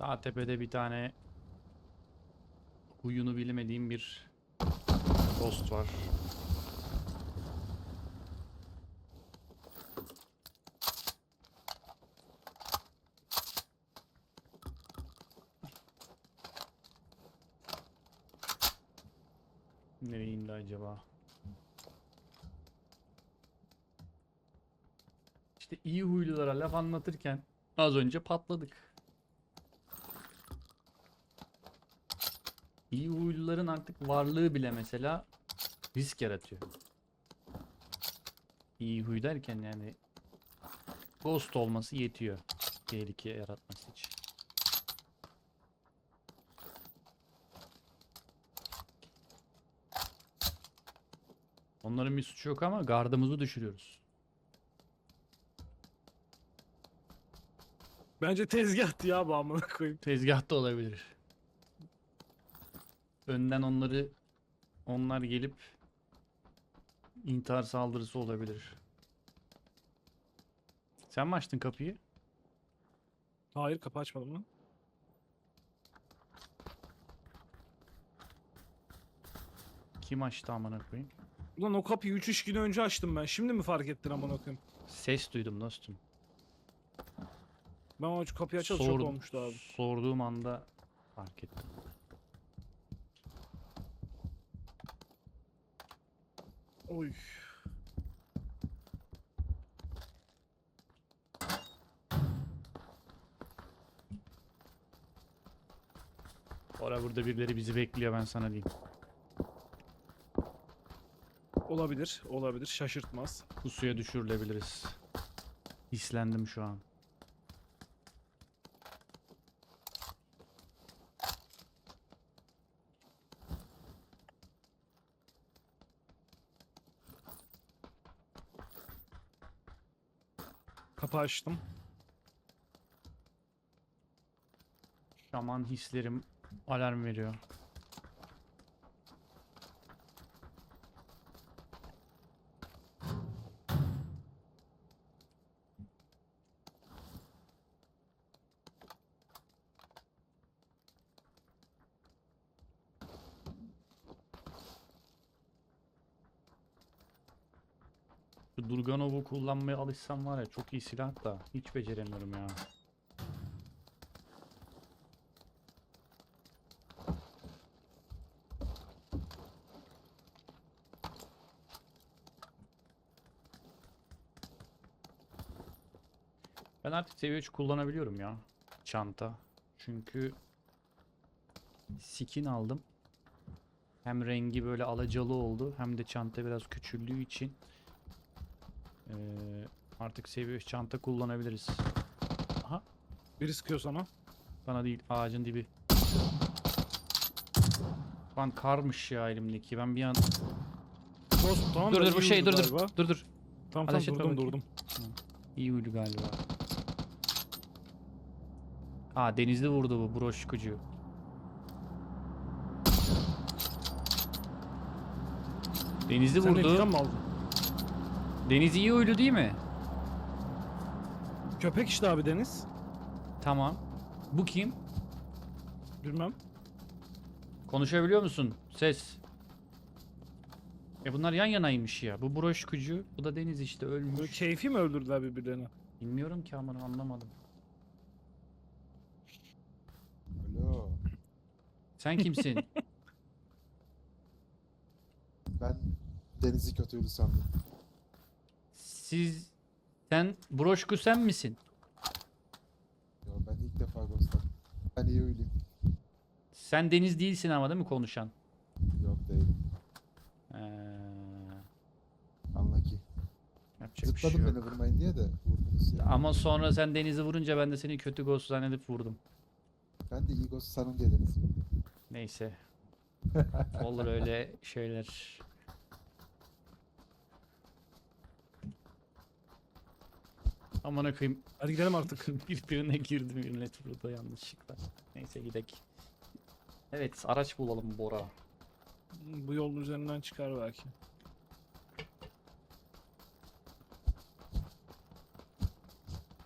Daha tepede bir tane huyunu bilmediğim bir dost var. Nereye indi acaba? İşte iyi huylulara laf anlatırken az önce patladık. İyi huyluların artık varlığı bile mesela risk yaratıyor. İyi huy derken yani ghost olması yetiyor tehlike yaratması için. Onların bir suçu yok ama gardımızı düşürüyoruz. Bence tezgahtı ya bu amına koyayım. Tezgah da olabilir. Önden onları onlar gelip intihar saldırısı olabilir. Sen mi açtın kapıyı? Hayır kapı açmadım lan. Kim açtı amına koyayım? Ulan o kapıyı 3-3 gün önce açtım ben. Şimdi mi fark ettin amına koyayım? Ses duydum dostum. Ben o kapıyı açalı çok Sor- olmuştu abi. Sorduğum anda fark ettim. Oy. Ora burada birileri bizi bekliyor ben sana diyeyim. Olabilir, olabilir. Şaşırtmaz. Bu suya düşürülebiliriz. Hislendim şu an. Kapı açtım. Şaman hislerim alarm veriyor. Şu Durganov'u kullanmaya alışsam var ya çok iyi silah da hiç beceremiyorum ya. Ben artık seviye 3 kullanabiliyorum ya. Çanta. Çünkü skin aldım. Hem rengi böyle alacalı oldu hem de çanta biraz küçüldüğü için eee, artık seviye 3 çanta kullanabiliriz. Aha Biri sıkıyor sana. bana değil ağacın dibi. Lan karmış ya elimdeki. Ben bir an Ghost tamam dur dur bu şey dur dur dur dur. Tamam tamam durdum bakayım. durdum. İyi uydu galiba. Aa denizli vurdu bu broşkucu. Denizli Sen vurdu. aldın? Deniz iyi uydu değil mi? Köpek işte abi Deniz. Tamam. Bu kim? Bilmem. Konuşabiliyor musun? Ses. E bunlar yan yanaymış ya. Bu broşkucu, bu da Deniz işte Böyle ölmüş. keyfi mi öldürdüler birbirlerini? Bilmiyorum ki aman anlamadım. Alo. Sen kimsin? Ben Deniz'i kötüydü sandım. Siz sen broşku sen misin? Yo, ben ilk defa gösterdim. Ben iyi uyuyayım. Sen Deniz değilsin ama değil mi konuşan? Yok değilim. Ee, Anla ki. yapacak bir şey Zıpladım yok. beni vurmayın diye de vurdunuz ya. Ama sonra sen Deniz'i vurunca ben de seni kötü ghost zannedip vurdum. Ben de iyi ghost sanım diye vurdum. Neyse. Olur öyle şeyler. Aman koyayım. Hadi gidelim artık. Birbirine girdim millet burada yanlışlıkla. Neyse gidek. Evet araç bulalım Bora. Bu yolun üzerinden çıkar belki.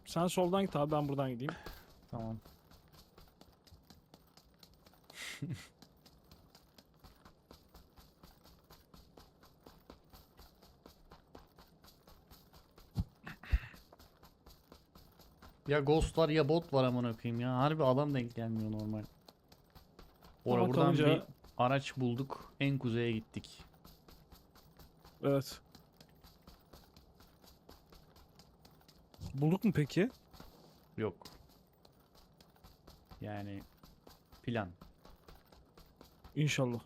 Sen soldan git abi ben buradan gideyim. Tamam. Ya ghost var ya bot var amına koyayım ya. Harbi adam denk gelmiyor normal. Ora Ama buradan kalınca- bir araç bulduk. En kuzeye gittik. Evet. Bulduk mu peki? Yok. Yani plan. İnşallah.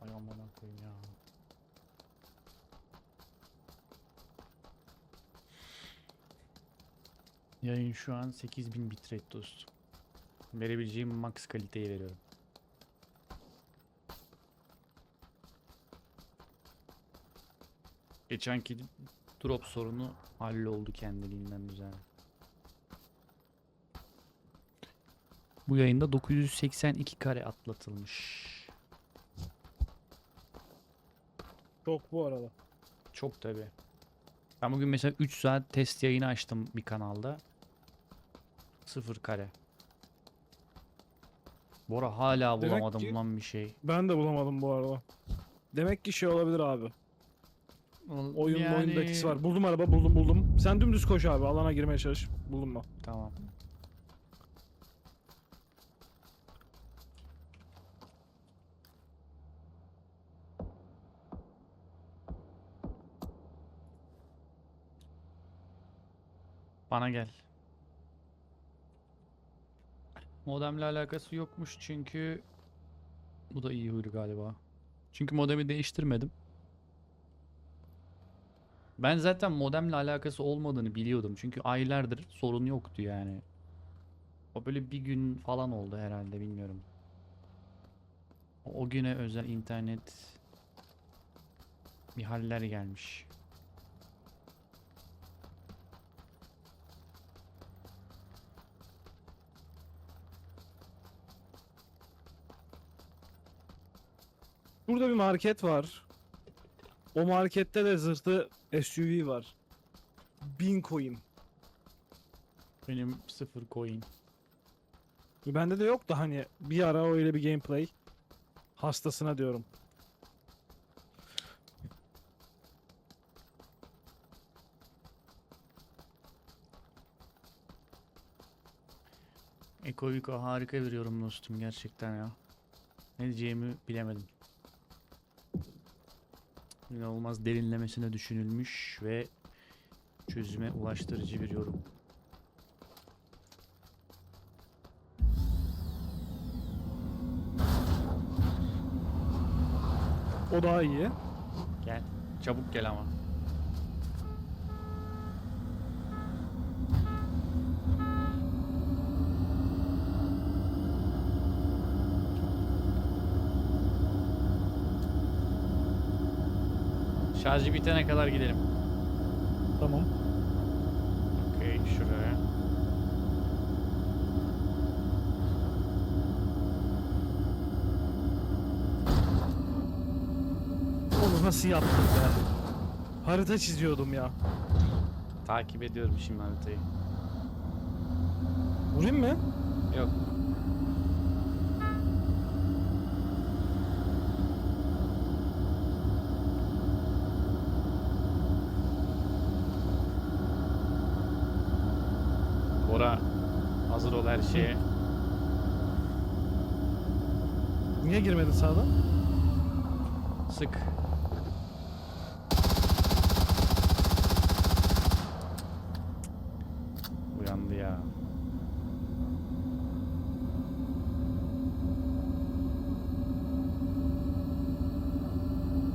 Ay amına koyayım ya. Yayın şu an 8000 bitrate dostum. Verebileceğim max kaliteyi veriyorum. Geçenki drop sorunu halloldu kendiliğinden güzel. Bu yayında 982 kare atlatılmış. Çok bu arada. Çok tabi. Ben bugün mesela 3 saat test yayını açtım bir kanalda. Sıfır kare. Bora hala Demek bulamadım ki- lan bir şey. Ben de bulamadım bu arada. Demek ki şey olabilir abi. Oyun Yani- oyunda etkisi var. Buldum araba buldum buldum. Sen dümdüz koş abi alana girmeye çalış. Buldum mu? Tamam. Bana gel. Modemle alakası yokmuş çünkü bu da iyi huylu galiba. Çünkü modemi değiştirmedim. Ben zaten modemle alakası olmadığını biliyordum. Çünkü aylardır sorun yoktu yani. O böyle bir gün falan oldu herhalde bilmiyorum. O, güne özel internet bir haller gelmiş. Burada bir market var. O markette de zırhlı SUV var. 1000 coin. Benim sıfır coin. Bende de yok da hani bir ara öyle bir gameplay. Hastasına diyorum. Eko Yuko harika veriyorum dostum gerçekten ya. Ne diyeceğimi bilemedim. İnanılmaz derinlemesine düşünülmüş ve çözüme ulaştırıcı bir yorum. O daha iyi. Gel. Çabuk gel ama. Şarjı bitene kadar gidelim. Tamam. Okey şuraya. Onu nasıl yaptın be? Harita çiziyordum ya. Takip ediyorum şimdi haritayı. Vurayım mı? Yok. Bora hazır ol her şeye. Niye girmedin sağdan? Sık. Uyandı ya.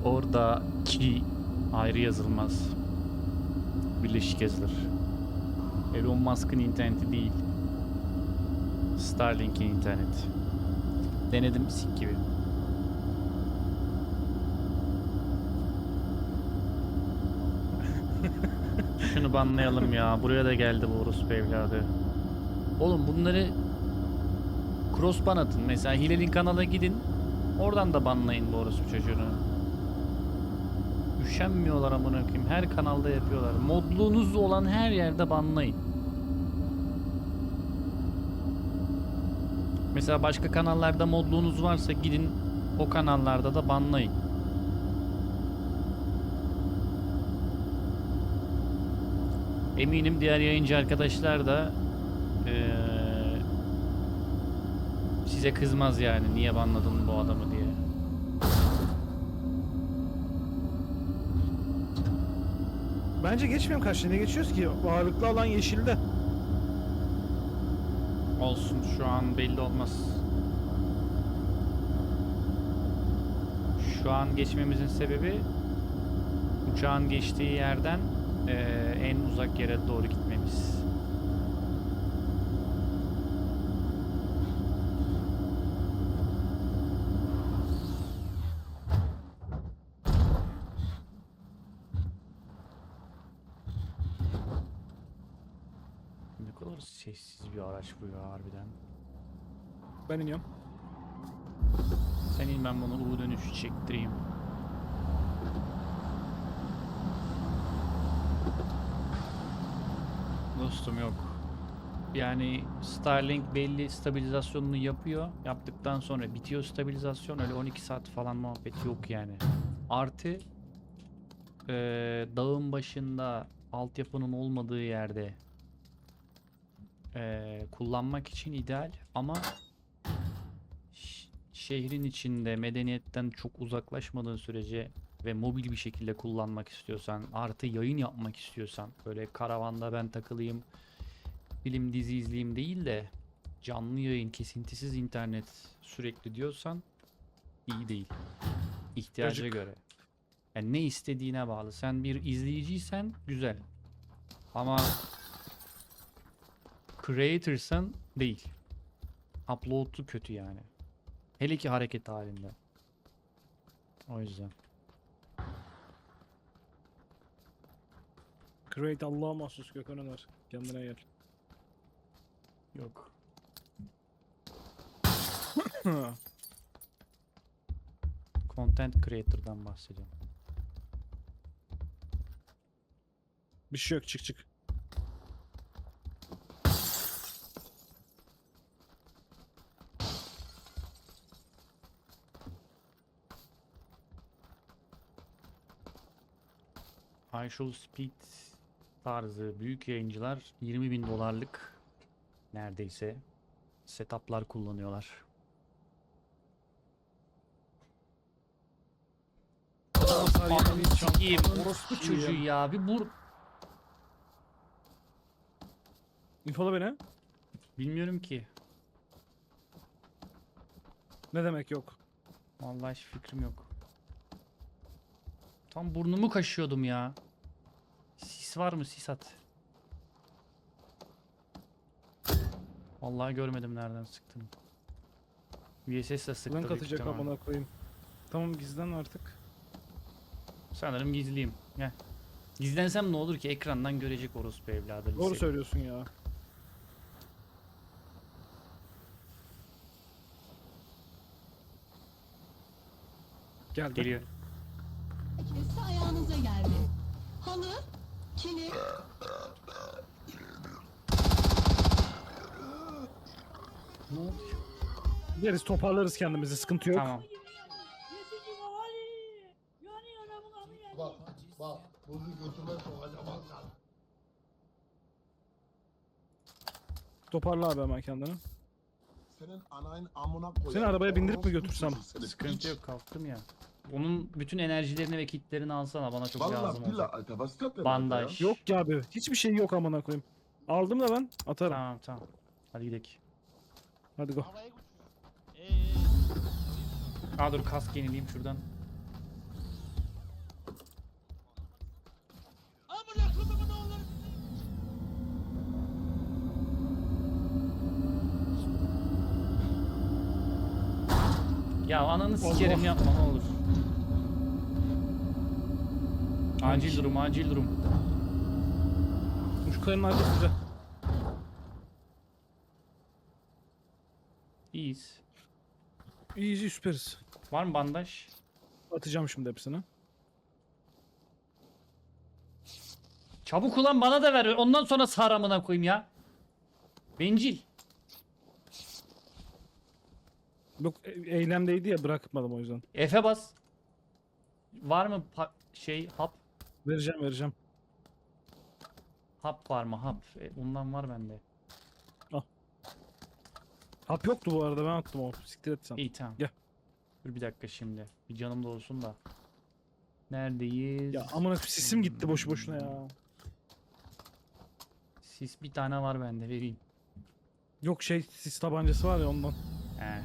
Orada ki ayrı yazılmaz. Birleşik yazılır. Elon Musk'ın interneti değil. Starlink'in interneti. Denedim sik gibi. Şunu banlayalım ya. Buraya da geldi bu orospu evladı. Oğlum bunları cross ban atın. Mesela Hilal'in kanala gidin. Oradan da banlayın bu orospu çocuğunu. Üşenmiyorlar amına koyayım. Her kanalda yapıyorlar. Modluğunuz olan her yerde banlayın. Mesela başka kanallarda modluğunuz varsa gidin o kanallarda da banlayın. Eminim diğer yayıncı arkadaşlar da eee, size kızmaz yani niye banladın bu adamı diye. Bence geçmiyorum karşıya. Ne geçiyoruz ki? Ağırlıklı alan yeşilde. Olsun şu an belli olmaz. Şu an geçmemizin sebebi uçağın geçtiği yerden eee, en uzak yere doğru gitmemiz. Ne kadar sessiz bir araç bu ya harbiden. Ben iniyorum. Senin ben bunu U dönüşü çektireyim. Dostum yok. Yani Starlink belli stabilizasyonunu yapıyor. Yaptıktan sonra bitiyor stabilizasyon. Öyle 12 saat falan muhabbet yok yani. Artı eee, dağın başında altyapının olmadığı yerde eee, kullanmak için ideal ama şehrin içinde medeniyetten çok uzaklaşmadığın sürece ve mobil bir şekilde kullanmak istiyorsan artı yayın yapmak istiyorsan böyle karavanda ben takılayım film dizi izleyeyim değil de canlı yayın kesintisiz internet sürekli diyorsan iyi değil. İhtiyaca Acık. göre. Yani ne istediğine bağlı. Sen bir izleyiciysen güzel. Ama creator'san değil. Upload'u kötü yani. Hele ki hareket halinde. O yüzden. Great Allah'a mahsus Gökhan Öner. Kendine gel. Yok. Content creator'dan bahsediyorum. bir şey yok çık çık. Shall Speed tarzı büyük yayıncılar 20 bin dolarlık neredeyse setuplar kullanıyorlar. Ananı sikeyim, orospu çocuğu ya bir vur. İnfola beni. Bilmiyorum ki. Ne demek yok. Vallahi hiç fikrim yok. Tam burnumu kaşıyordum ya. Sis var mı sis at. Vallahi görmedim nereden sıktığını. VSS'le sıktı Blank büyük atacak ihtimal. amına koyayım. Tamam gizlen artık. Sanırım gizliyim. Gel. Gizlensem ne olur ki ekrandan görecek orospu evladı. Doğru bizi. söylüyorsun ya. Geldi. Geliyor. Kesse ayağınıza geldi. Halı, oldu? Gideriz toparlarız kendimizi sıkıntı yok. Tamam. Bak bak bunu götüme sokacağım Hasan. Toparla abi hemen kendini. Senin anayın amına koyarım. Seni arabaya bindirip mi götürsem? Sıkıntı yok kalktım ya. Onun bütün enerjilerini ve kitlerini alsana bana çok Vallahi lazım olacak. Alter, was denn, Bandaj. Yok ki abi. Hiçbir şey yok amına koyayım. Aldım da ben atarım. Tamam tamam. Hadi gidelim. Hadi go. Aa dur kask yenileyim şuradan. Ya ananı sikerim yapma ne olur. Acil durum, acil durum. Şu kayanın arkası güzel. İyiyiz. İyice süperiz. Var mı bandaj? Atacağım şimdi hepsini. Çabuk ulan bana da ver. Ondan sonra sar amına koyayım ya. Bencil. Yok e- eylemdeydi ya bırakmadım o yüzden. F'e bas. Var mı pa- şey hap? Vereceğim vereceğim. Hap var mı hap? E, bundan var bende. Hap yoktu bu arada ben attım o. Siktir et sen. İyi tamam. Gel. Dur bir dakika şimdi. Bir canım da olsun da. Neredeyiz? Ya amına sesim gitti boşu boşuna ya. Sis bir tane var bende vereyim. Yok şey sis tabancası var ya ondan. He.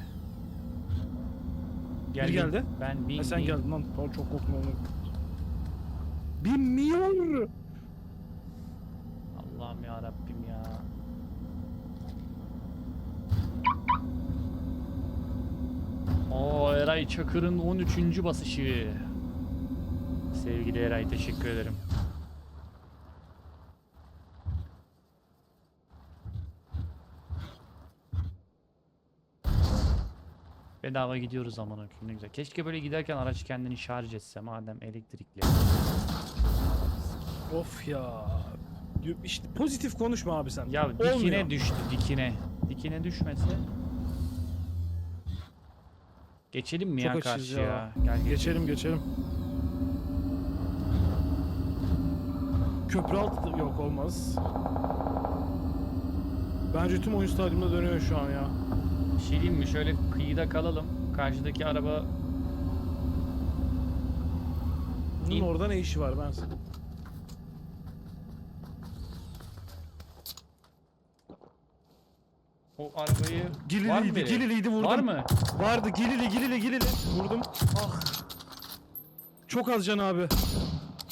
Biri geldi. Ben bin, Ha, sen bin. geldin lan. Tamam çok korktum onu. Bilmiyor. Allah'ım ya Rabbim ya. O Eray Çakır'ın 13. basışı. Sevgili Eray teşekkür ederim. Bedava gidiyoruz aman okuyayım ne güzel. Keşke böyle giderken araç kendini şarj etse madem elektrikli. Of ya. İşte pozitif konuşma abi sen. Ya dikine Olmuyor. düştü dikine. Dikine düşmese. Geçelim mi Çok ya açız karşıya? ya. Gel geç. Geçelim geçelim. Köprü altı da- yok olmaz. Bence tüm oyun stadyumda dönüyor şu an ya. Bir şey diyeyim mi? Şöyle kıyıda kalalım. Karşıdaki araba Bunun İn. orada ne işi var ben sana. O arabayı var mı Gililiydi, biri? Gililiydi vurdum. Var mı? Vardı, Gilili, Gilili, Gilili. Vurdum. Ah. Çok az can abi.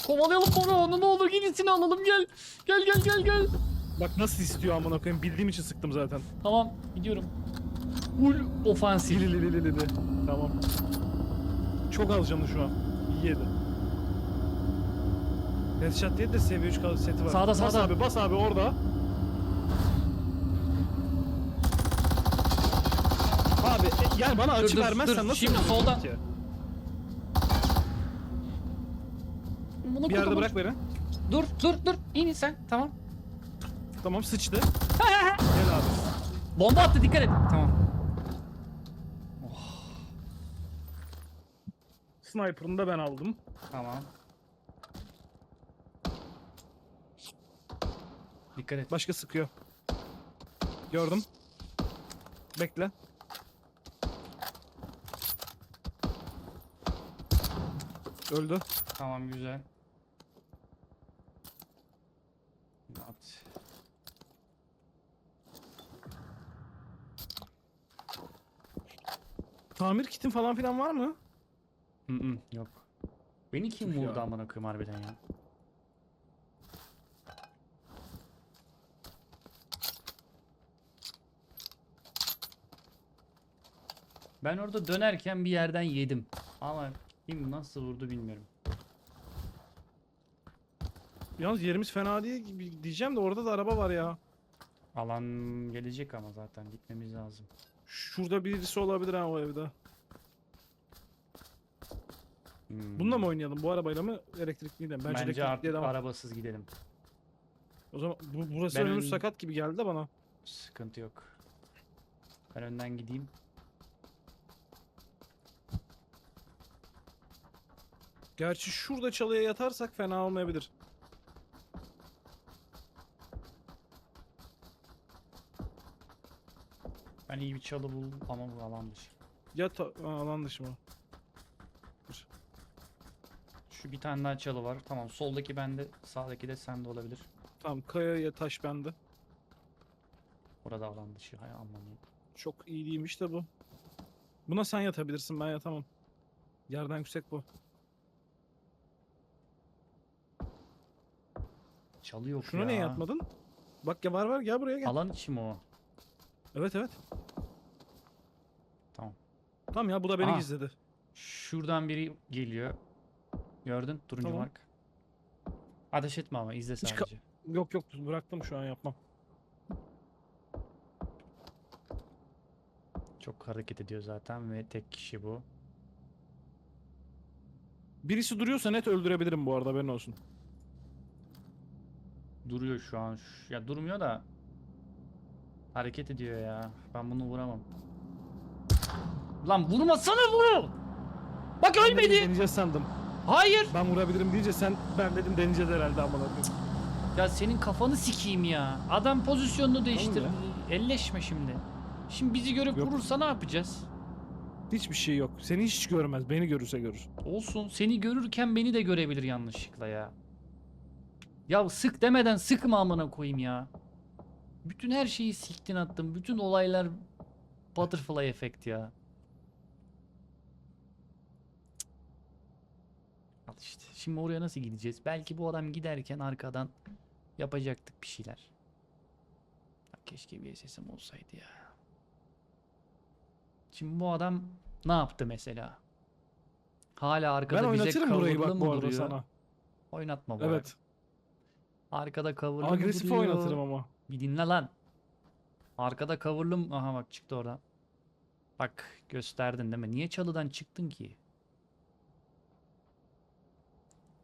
Kovalayalım baba onu ne olur gidisini alalım gel. Gel gel gel gel. Bak nasıl istiyor amına koyayım. Bildiğim için sıktım zaten. Tamam gidiyorum. Full ofansif. Gilili, Tamam. Çok az canı şu an. İyi yedi. Headshot diye de seviye 3 kal- seti var. Sağda, bas sağda. abi, bas abi orada. Abi e, yani bana açı vermezsen nasıl Şimdi soldan. ki? Bunu Bir yerde bırak beni. Dur dur dur. İn sen. Tamam. Tamam sıçtı. Gel abi. Bomba attı dikkat et. Tamam. Sniper'ını da ben aldım. Tamam. Dikkat et. Başka sıkıyor. Gördüm. Bekle. Öldü. Tamam güzel. At. Tamir kitin falan filan var mı? Hı hı, yok. Beni kim Tüh ya. vurdu amına koyayım harbiden ya. Ben orada dönerken bir yerden yedim. Ama kim nasıl vurdu bilmiyorum. Yalnız yerimiz fena değil diyeceğim de orada da araba var ya. Alan gelecek ama zaten gitmemiz lazım. Şurada birisi olabilir ha o evde. Hmm. Bununla mı oynayalım? Bu arabayla mı? Elektrikliyle mi? Bence, Bence, artık devam. arabasız gidelim. O zaman bu, burası Ben önümüz ön- sakat gibi geldi de bana. Sıkıntı yok. Ben önden gideyim. Gerçi şurada çalıya yatarsak fena olmayabilir. Ben iyi bir çalı buldum ama bu alan dışı. Aa, alan dışı mı? Şu bir tane daha çalı var. Tamam soldaki bende, sağdaki de sende olabilir. Tamam kayaya taş bende. Orada alan dışı. Hay anlamı. Çok iyi değilmiş de bu. Buna sen yatabilirsin ben yatamam. Yerden yüksek bu. Çalı yok Şuna ya. niye yatmadın? Bak ya var var gel buraya gel. Alan içi mi o? Evet evet. Tamam. Tamam ya bu da beni Aha. gizledi. Şuradan biri geliyor. Gördün? Turuncu Tamam. mark. Ateş etme ama izle Hiç ka- sadece. Yok yok bıraktım şu an yapmam. Çok hareket ediyor zaten ve tek kişi bu. Birisi duruyorsa net öldürebilirim bu arada haberin olsun. Duruyor şu an. Ya durmuyor da hareket ediyor ya. Ben bunu vuramam. Lan vurmasana vur. Bak ölmedi. Deneyeceğiz sandım. Hayır. Ben vurabilirim deyince sen ben dedim deneyeceğiz herhalde amına koyayım. Ya senin kafanı sikeyim ya. Adam pozisyonunu değiştirdi. ya. Elleşme şimdi. Şimdi bizi görüp Yok. vurursa ne yapacağız? Hiçbir şey yok. Seni hiç görmez. Beni görürse görür. Olsun. Seni görürken beni de görebilir yanlışlıkla ya. Ya sık demeden sıkma amına koyayım ya. Bütün her şeyi siktin attın. Bütün olaylar butterfly efekt ya. Al işte. Şimdi oraya nasıl gideceğiz? Belki bu adam giderken arkadan yapacaktık bir şeyler. Ya keşke bir sesim olsaydı ya. Şimdi bu adam ne yaptı mesela? Hala arkada ben bize bu arada duruyor? sana. Oynatma bu Evet. arada. Arkada coverlı Agresif oynatırım ama. Bir dinle lan. Arkada coverlı mı? Aha bak çıktı oradan. Bak gösterdin değil mi? Niye çalıdan çıktın ki?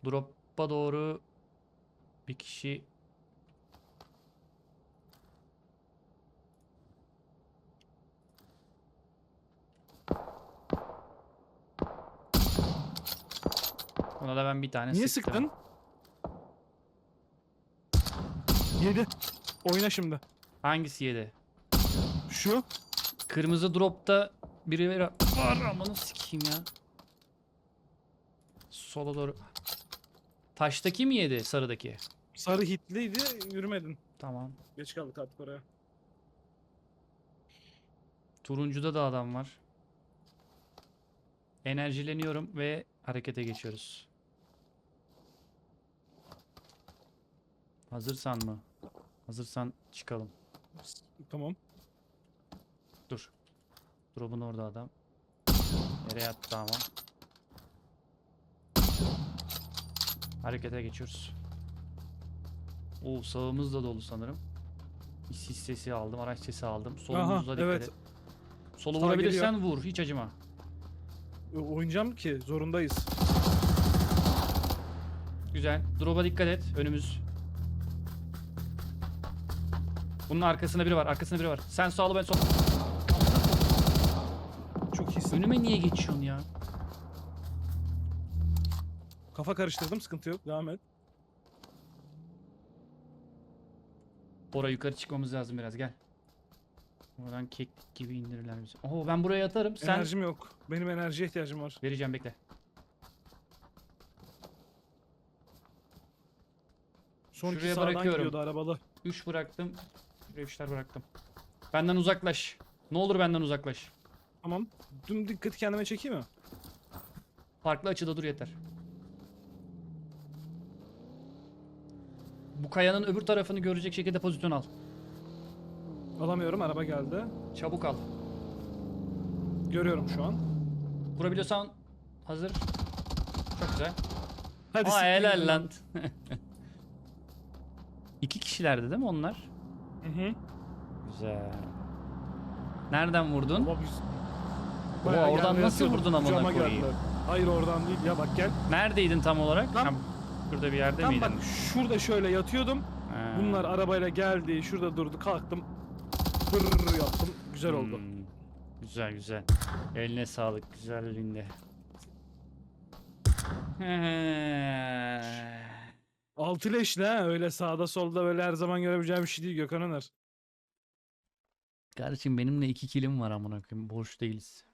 Drop'a doğru bir kişi Ona da ben bir tane Niye sıktım. sıktın? Yedi. Oyna şimdi. Hangisi yedi? Şu. Kırmızı dropta biri var. Var amanı sikeyim ya. Sola doğru. Taştaki mi yedi sarıdaki? Sarı hitliydi. Yürümedin. Tamam. Geç kaldık artık oraya. Turuncuda da adam var. Enerjileniyorum ve harekete geçiyoruz. Hazırsan mı? Hazırsan çıkalım. Tamam. Dur. Drop'un orada adam. Nereye attı ama? Harekete geçiyoruz. Oo sağımız da dolu sanırım. Bir sis sesi aldım, araç sesi aldım. Solumuzda dikkat evet. et. Solu Sağ vurabilirsen vur, hiç acıma. E, Oynayacağım ki zorundayız. Güzel. Drop'a dikkat et. Önümüz. Bunun arkasında biri var. Arkasında biri var. Sen sağlı ben sol. Çok iyisin. Önüme niye geçiyorsun ya? Kafa karıştırdım sıkıntı yok. Devam et. Bora yukarı çıkmamız lazım biraz gel. Oradan keklik gibi indirirler bizi. Oo ben buraya atarım. Sen Enerjim yok. Benim enerjiye ihtiyacım var. vereceğim bekle. Son Şuraya sağdan bırakıyorum. gidiyordu arabalı. 3 bıraktım. Şuraya üçler bıraktım. Benden uzaklaş. Ne olur benden uzaklaş. Tamam. Dün dikkati kendime çekeyim mi? Farklı açıda dur yeter. Bu kayanın öbür tarafını görecek şekilde pozisyon al. Alamıyorum. Araba geldi. Çabuk al. Görüyorum şu an. Vurabiliyorsan hazır. Çok güzel. Hadi Aa siktir helal lan. İki kişilerdi değil mi onlar? Hı hı. Güzel. Nereden vurdun? Baba biz... Bayağı oradan gelmeye nasıl vurdun amına Kucağıma koyayım? geldiler. Hayır oradan değil. Ya bak gel. Neredeydin tam olarak? Tam- Ha, şurada bir yerde Tam miydin? bak şurada şöyle yatıyordum. Ha. Bunlar arabayla geldi. Şurada durdu. Kalktım. Pırr yaptım. Güzel oldu. Hmm, Güzel güzel. Eline sağlık güzelliğinde. Altı leşli ha. Öyle sağda solda böyle her zaman görebileceğim bir şey değil Gökhan Öner. Kardeşim benimle iki kilim var amına koyayım. Boş değiliz.